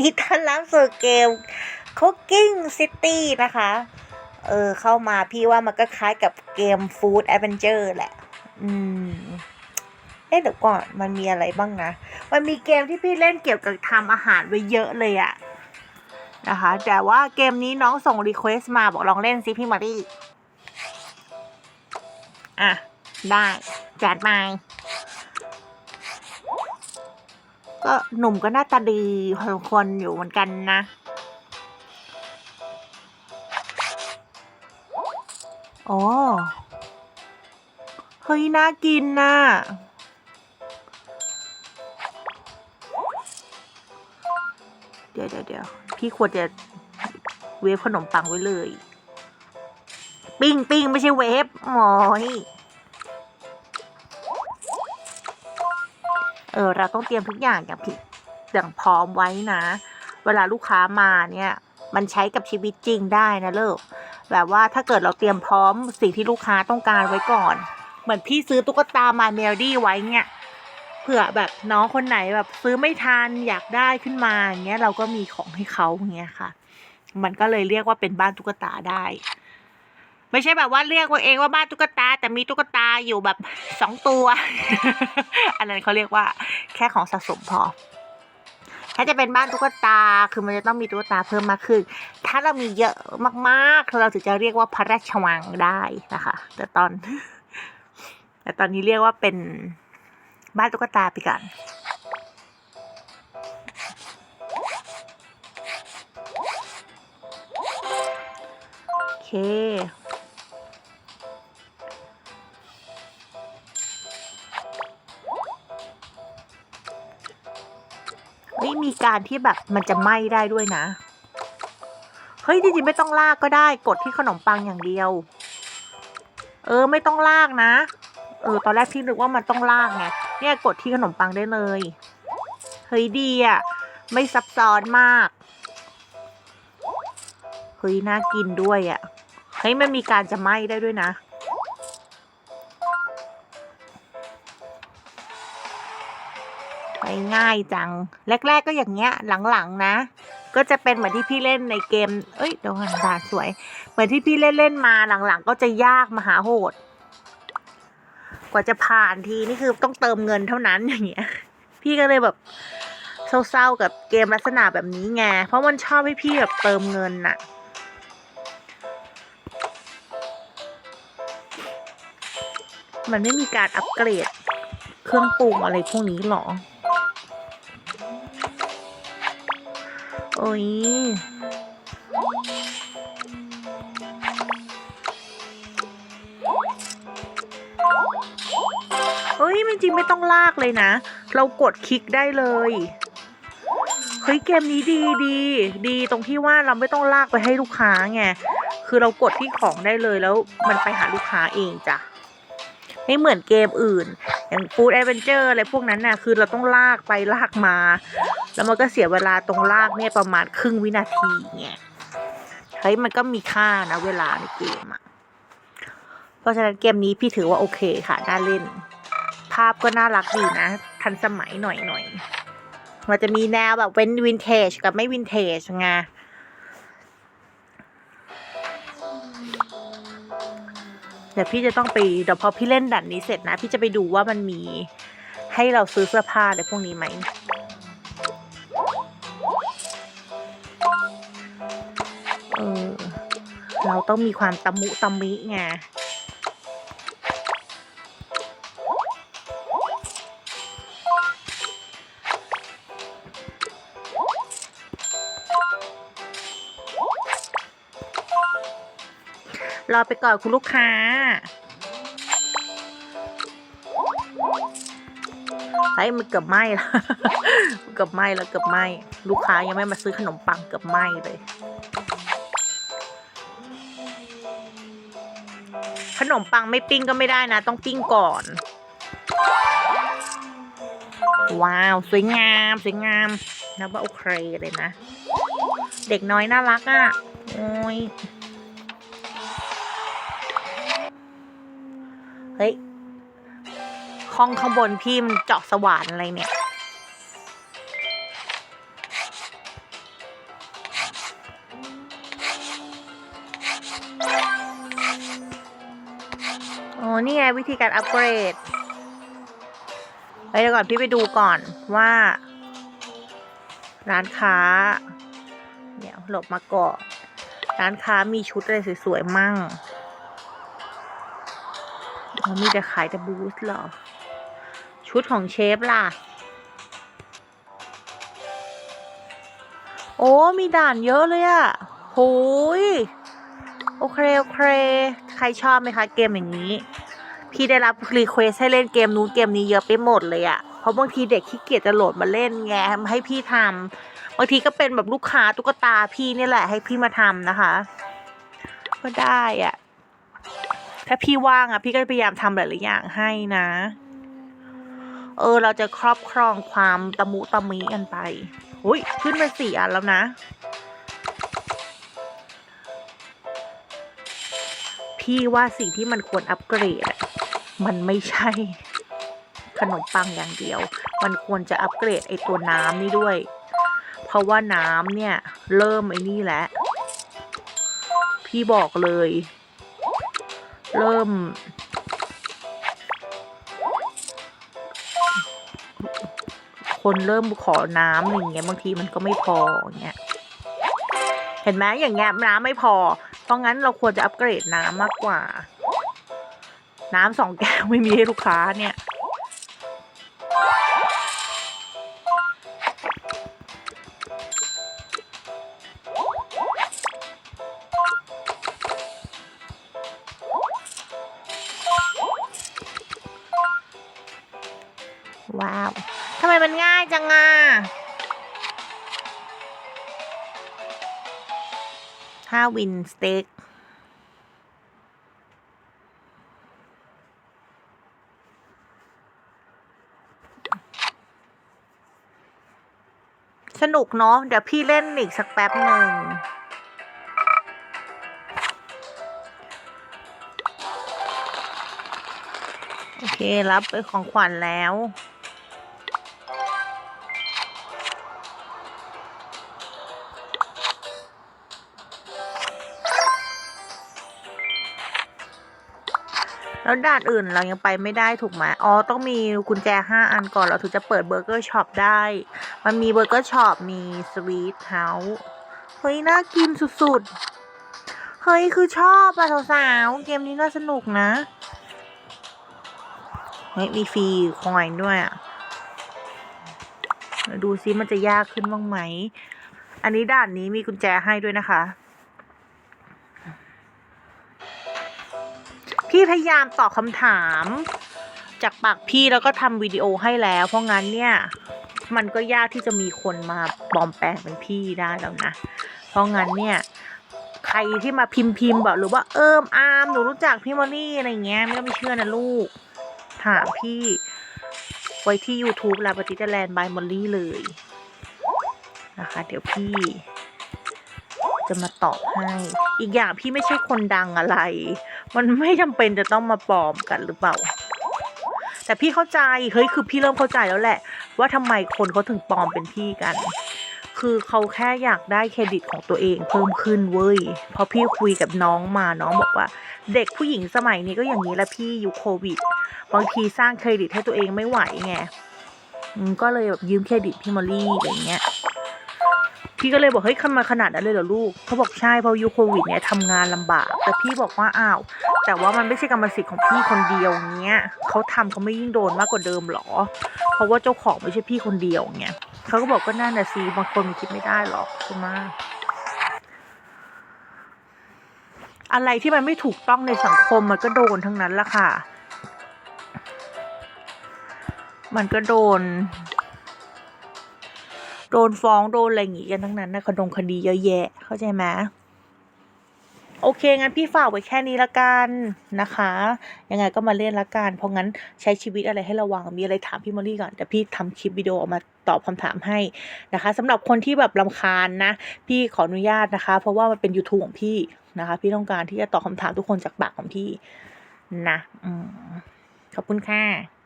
ดีต้อนรับสู่เกม Cooking City นะคะ เออ เข้ามาพี่ว่ามันก็คล้ายกับเกม Food Adventure แหละ อืม เอ๊ะเดี๋ยวก่อนมันมีอะไรบ้างนะ มันมีเกมที่พี่เล่นเกี่ยวกับทำอาหารไว้เยอะเลยอะนะคะ แต่ว่าเกมนี้น้องส่งรีเควสต์มาบอกลองเล่นซิพี่มารีอะ ได้ จัดมา ก็หนุ่มก็หน้าตาดีควรอยู่เหมือนกันนะโอ้เฮ้ยน่ากินน่ะเดี๋ยวเดี๋ยวเดี๋ยวพี่ควรจะเวฟขนมปังไว้เลย ปิ้งปิ้งไม่ใช่เวฟหมอย เออเราต้องเตรียมทุกอย่างอย่างผิดอย่างพร้อมไว้นะ เวลาลูกค้ามาเนี่ยมันใช้กับชีวิตจริงได้นะเลิกแบบว่าถ้าเกิดเราเตรียมพร้อมสิ่งที่ลูกค้าต้องการไว้ก่อน เหมือนพี่ซื้อตุ๊กตามาเมลดี้ไว้เนี่ยเผื่อแบบน้องคนไหนแบบซื้อไม่ทันอยากได้ขึ้นมาอย่างเงี้ยเราก็มีของให้เขาอย่างเงี้ยค่ะ มันก็เลยเรียกว่าเป็นบ้านตุ๊กตาได้ ไม่ใช่แบบว่าเรียกว่าเองว่าบ้านตุ๊กตา แต่มีตุ๊กตาอยู่แบบสองตัว อันนั้นเขาเรียกว่าแค่ของสะสมพอ ถ้าจะเป็นบ้านตุ๊กตาคือมันจะต้องมีตุ๊กตาเพิ่มมากขึ้น ถ้าเรามีเยอะมากๆ เราถึงจะเรียกว่าพระราชวังได้นะคะ แต่ตอน แต่ตอนนี้เรียกว่าเป็นบ้านตุ๊กตาไปก่อนโอเค เฮ้ยมีการที่แบบมันจะไหม้ได้ด้วยนะ เฮ้ยจริงๆไม่ต้องลากก็ได้ กดที่ขนมปังอย่างเดียว เออไม่ต้องลากนะ เออตอนแรกพี่นึกว่ามันต้องลากไง เนี่ยกดที่ขนมปังได้เลย เฮ้ยดีอะ ไม่ซับซ้อนมาก เฮ้ยน่ากินด้วยอะ เฮ้ยมันมีการจะไหม้ได้ด้วยนะ ง่ายจัง แรก ๆ ก็อย่างเงี้ยหลังๆนะ ก็จะเป็นเหมือนที่พี่เล่นในเกม เอ้ยเดี๋ยวดาสวย เหมือนที่พี่เล่นเล่นมาหลังๆ ก็จะยากมหาโหด กว่าจะผ่านทีนี่คือต้องเติมเงินเท่านั้นอย่างเงี้ย พี่ก็เลยแบบเศร้าๆกับเกมลักษณะแบบนี้ไง เพราะมันชอบให้พี่แบบเติมเงินน่ะมันไม่มีการอัปเกรด เครื่องปรุงอะไรพวกนี้หรอ โอ้ยเฮ้ยจริงไม่ต้องลากเลยนะ เรากดคลิกได้เลย เฮ้ยเกมนี้ดีดีดีตรงที่ว่าเราไม่ต้องลากไปให้ลูกค้าไง คือเรากดที่ของได้เลยแล้วมันไปหาลูกค้าเองจ้ะ ไม่เหมือนเกมอื่น อย่าง Food Adventure อะไรพวกนั้นน่ะคือเราต้องลากไปลากมา แล้วมันก็เสียเวลาตรงลากเนี่ยประมาณครึ่งวินาทีไงเฮ้ยมันก็มีค่านะเวลาในเกมอะเพราะฉะนั้นเกมนี้พี่ถือว่าโอเคค่ะ น่าเล่น ภาพก็น่ารักดีนะ ทันสมัยหน่อยหน่อยมันจะมีแนวแบบเป็นวินเทจกับไม่วินเทจไง ดี๋ยวพี่จะต้องไปเดี๋ยวพอพี่เล่นดันนี้เสร็จนะ พี่จะไปดูว่ามันมีให้เราซื้อเสื้อผ้าอะไรพวกนี้ไหมเออเราต้องมีความตะมุตะมิไง อไปก่อนคุณลูกค้าเฮ้มันเกือบไหม้แล้วเกือบไหม้แล้วเกือบไหม้ลูกค้ายังไม่มาซื้อขนมปังเกือบไหม้เลย ขนมปังไม่ปิ้งก็ไม่ได้นะ ต้องปิ้งก่อน ว้าว สวยงามสวยงามนับว่าโอเคเลยนะ เด็กน้อยน่ารักอะ่ะ โอ้ย เฮ้ยห้องข้างบนพี่มันเจาะสว่านอะไรเนี่ย โอ้นี่ไงวิธีการอัปเกรดไปเดี๋ยวก่อนพี่ไปดูก่อนว่า ร้านค้า เดี๋ยวหลบมาก่อนร้านค้ามีชุดอะไรสวยๆมั่ง อ๋อมีแต่ขายแต่บูธเหรอ ชุดของเชฟล่ะ โอ้ มีด่านเยอะเลยอะโหยโอเค โอเค ใครชอบไหมคะเกมอย่างนี้ พี่ได้รับรีเควสให้เล่นเกมนู้นเกมนี้เยอะไปหมดเลยอะเพราะบางทีเด็กขี้เกียจจะโหลดมาเล่นไงให้พี่ทำบางทีก็เป็นแบบลูกค้าตุ๊กตาพี่นี่แหละให้พี่มาทำนะคะ ก็ได้อะ ถ้าพี่ว่างอะพี่ก็พยายามทำหลายๆอย่างให้นะ เออ เราจะครอบครองความตะมุตะมิกันไปอุ้ยขึ้นมาสี่อันแล้วนะ พี่ว่าสิ่งที่มันควรอัปเกรด มันไม่ใช่ ขนมปังอย่างเดียว มันควรจะอัปเกรดไอตัวน้ำนี่ด้วย เพราะว่าน้ำเนี่ย เริ่มไอ้นี่แล้วพี่บอกเลย เริ่ม คนเริ่มขอน้ำอย่างเงี้ยบางทีมันก็ไม่พออย่างเงี้ยเห็นไหมอย่างเงี้ยน้ำไม่พอ เพราะงั้นเราควรจะอัปเกรดน้ำมากกว่า น้ำสองแก้วไม่มีให้ลูกค้าเนี่ย ว้าวทำไมมันง่ายจังอะถ้าวินสเต็กสนุกเนาะเดี๋ยวพี่เล่นอีกสักแป๊บหนึ่ง โอเค รับเป็นของขวัญแล้ว แล้วด่านอื่นเรายังไปไม่ได้ถูกไหมอ๋อต้องมีกุญแจห้าอันก่อนเราถึงจะเปิดเบอร์เกอร์ช็อปได้ มันมีเบอร์เกอร์ช็อปมีสวีทเฮาส์เฮ้ยน่ากินสุดๆ เฮ้ยคือชอบอะสาวๆเกมนี้น่าสนุกนะเฮ้ยมีฟรีคอยด้วยอะดูซิมันจะยากขึ้นบ้างไหม อันนี้ด่านนี้มีกุญแจให้ด้วยนะคะ พี่พยายามตอบคำถาม จากปากพี่แล้วก็ทำวิดีโอให้แล้ว เพราะงั้นเนี่ย มันก็ยากที่จะมีคนมาปลอมแปลงเป็นพี่ได้แล้วนะ เพราะงั้นเนี่ยใครที่มาพิมพ์พิมพ์บอกหรือว่าเอิมอามหนูรู้จักพี่มอลลี่อะไรเงี้ยไม่ต้องไปเชื่อนะลูก ถามพี่ไว้ที่ YouTube ลาปฏิตแลนด์บายมอลลี่เลยนะคะ เดี๋ยวพี่ จะมาตอบให้ อีกอย่างพี่ไม่ใช่คนดังอะไร มันไม่จำเป็นจะต้องมาปลอมกันหรือเปล่า แต่พี่เข้าใจเฮ้ยคือพี่เริ่มเข้าใจแล้วแหละ ว่าทำไมคนเขาถึงปลอมเป็นพี่กัน คือเขาแค่อยากได้เครดิตของตัวเองเพิ่มขึ้นเว้ยเพราะพี่คุยกับน้องมาน้องบอกว่า เด็กผู้หญิงสมัยนี้ก็อย่างนี้แหละพี่อยุคโควิดบางทีสร้างเครดิตให้ตัวเองไม่ไหวไงก็เลยแบบยืมเครดิตพี่มอลลี่อะไรเงี้ย พี่ก็เลยบอกเฮ้ยทำไมาขนาดนั้นเลยเหรอลูกเขาบอกใช่เพราะยุคโควิดเนี่ยทำงานลำบาก แต่พี่บอกว่าอ้าวแต่ว่ามันไม่ใช่กรรมสิทธิ์ของพี่คนเดียวเงี้ยเขาทำเขาไม่ยิ่งโดนมากกว่าเดิมหรอ เพราะว่าเจ้าของไม่ใช่พี่คนเดียวเงี้ยเขาก็บอกก็น่าน่ะสิบางคนมันคิดไม่ได้หรอกใช่ไหมอะไรที่มันไม่ถูกต้องในสังคมมันก็โดนทั้งนั้นละค่ะ มันก็โดน โดนฟ้องโดนอะไรอย่างงี้กันทั้งนั้นนะคดงคดีเยอะแยะ เข้าใจไหมโอเค งั้นพี่ฝากไว้แค่นี้ละกันนะคะ ยังไงก็มาเล่นละกัน เพราะงั้นใช้ชีวิตอะไรให้ระวัง มีอะไรถามพี่มอลลี่ก่อนเดี๋ยวพี่ทำคลิปวิดีโอออกมาตอบคำถามให้นะคะสำหรับคนที่แบบลำคาญนะ พี่ขออนุญาตนะคะ เพราะว่ามันเป็น YouTube ของพี่นะคะ พี่ต้องการที่จะตอบคำถามทุกคนจากปากของพี่นะอขอบคุณค่ะ